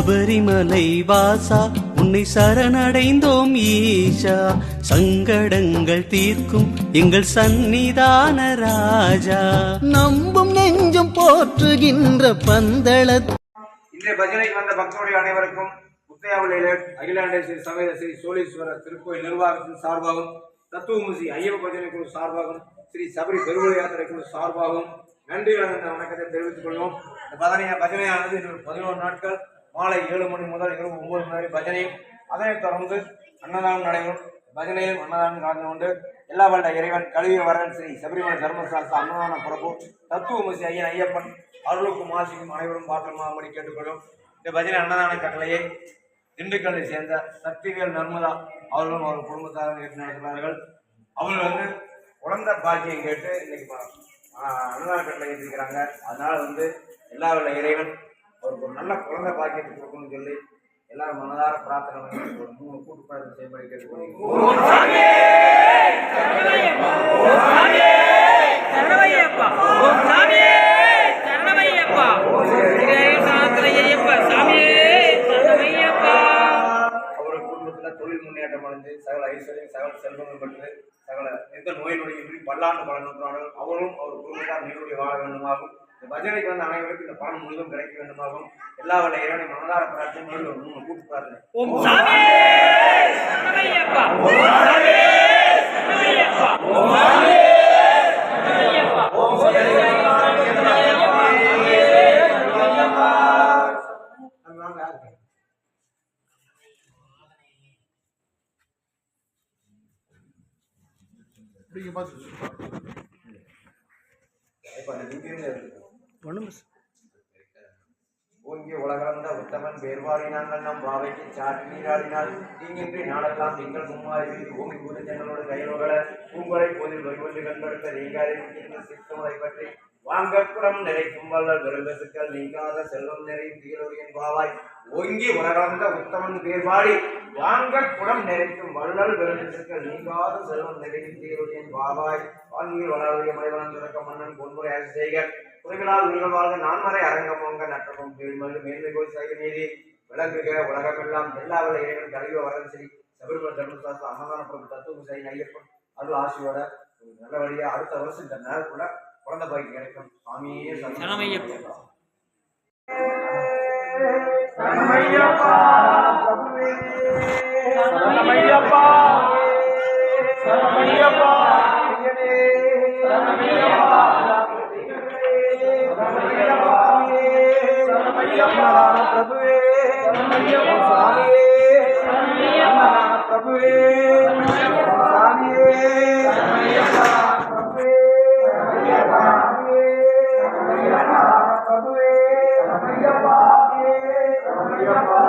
சபரிமலை வாசா உன்னை சரணடைந்தோம் ஈஷா. சங்கடங்கள் தீர்க்கும் எங்கள் சந்நிதான ராஜா. நம்பும் நெஞ்சம் போற்றுகின்ற பந்தள இன்றைய பஜனைக்கு வந்த பக்தருடைய அனைவருக்கும் முத்தையாவிலையில அகிலாண்டே ஸ்ரீ சமேத ஸ்ரீ சோழீஸ்வரர் திருக்கோயில் நிர்வாகத்தின் சார்பாகவும் தத்துவமுசி ஐயப்ப பஜனை குழு சார்பாகவும் ஸ்ரீ சபரி பெருவுள யாத்திரை குழு சார்பாகவும் நன்றி வணக்கத்தை தெரிவித்துக் கொள்வோம். இந்த பஜனை பஜனையானது இன்னொரு பதினோரு நாட்கள் மாலை ஏழு மணி முதல் இரவு ஒன்பது மணி வரை பஜனையும் அதனைத் தொடர்ந்து அன்னதானம் நடைபெறும். பஜனையும் அன்னதானம் கலந்து கொண்டு எல்லா வல்ல இறைவன் கல்விய வரன் ஸ்ரீ சபரிமலை தர்மசாஸ்திர அன்னதான பிரபு தத்துவமசி ஐயன் ஐயப்பன் அருளுக்கும் ஆசிக்கும் அனைவரும் பாத்திரமாகும்படி கேட்டுக்கொள்ளும். இந்த பஜனை அன்னதான கட்டளையை திண்டுக்கல்லை சேர்ந்த சக்திவேல் நர்மதா அவர்களும் அவர் குடும்பத்தாரும் ஏற்று நடத்துகிறார்கள். அவர்கள் வந்து குழந்த பாக்கியம் கேட்டு இன்னைக்கு அன்னதான கட்டளை ஏற்றிருக்கிறாங்க அதனால வந்து எல்லா வல்ல இறைவன் அவருக்கு ஒரு நல்ல குழந்தை பாக்கியத்தை கொடுக்கணும்னு சொல்லி எல்லாரும் மனதார பிரார்த்தனை ஒரு மூணு கூட்டு பிரார்த்தனை செய்யும்படி கேட்டுக்கொள்கிறோம் அடைந்து சகல ஐஸ்வர்யம் சகல செல்வங்கள் பெற்று சகல எந்த நோய் நொடியின்றி பல்லாண்டு பலனுற்றார்கள் அவரும் அவர் குடும்பத்தார் நீருடைய வாழ வேண்டுமாகும் இந்த பஜனைக்கு வந்த அனைவருக்கும் இந்த பணம் முழுவதும் கிடைக்க வேண்டுமாகும் எல்லா வல்ல இறைவனை மனதார பிரார்த்தனை மூணு கூட்டு பிரார்த்தனை ஓம் அந்த இங்கிருந்து இருக்கு. ஓங்கி உலகளந்த உத்தமன் வேர்வாடினாங்கள் நம் பாவைக்கு சாற்றி நீராடினால் தீங்கின்றி நாளெல்லாம் திங்கள் மும்மாறி பூமி பூதஜங்களோடு கைரோகள பூங்கொலை போதில் வருவண்டு கண்படுத்த நீங்காரி சித்தமுறை பற்றி வாங்கக்குடம் நிறைக்கும் வல்ல விருந்தசுக்கள் நீங்காத செல்வம் நிறையும் தீரோடியின் பாவாய் ஓங்கி உலகளந்த உத்தமன் வேர்வாடி வாங்க குடம் நிறைக்கும் வள்ளல் விருந்தசுக்கள் நீங்காத செல்வம் நிறையும் தீரோடியின் பாவாய் வாங்கியில் வளரிய மலைவனம் திறக்க மன்னன் பொன்முறை அரசு செய்க. குறைகளால் உயிர்கள் வாழ்க நான்மறை அரங்கமோங்க நற்றமும் மேல்மது மேன்மை கோயில் சக நீதி. விளங்குக உலகமெல்லாம் எல்லா வல்ல இறைவன் கழிவு வரன் ஸ்ரீ சபரிமலை தர்மசாஸ்திர அன்னதான பிரபு தத்துவம் சரி ஐயப்பன் அருள் ஆசியோட நல்லபடியாக அடுத்த வருஷம் இந்த நேரத்துக்குள்ள குழந்தை பாக்கி கிடைக்கும். சாமியே சரணமையப்பா. சரணமையப்பா சரணமையப்பா. சரணமையப்பா பிரபுவே. சாமியே. பிரபுவே. சாமியே.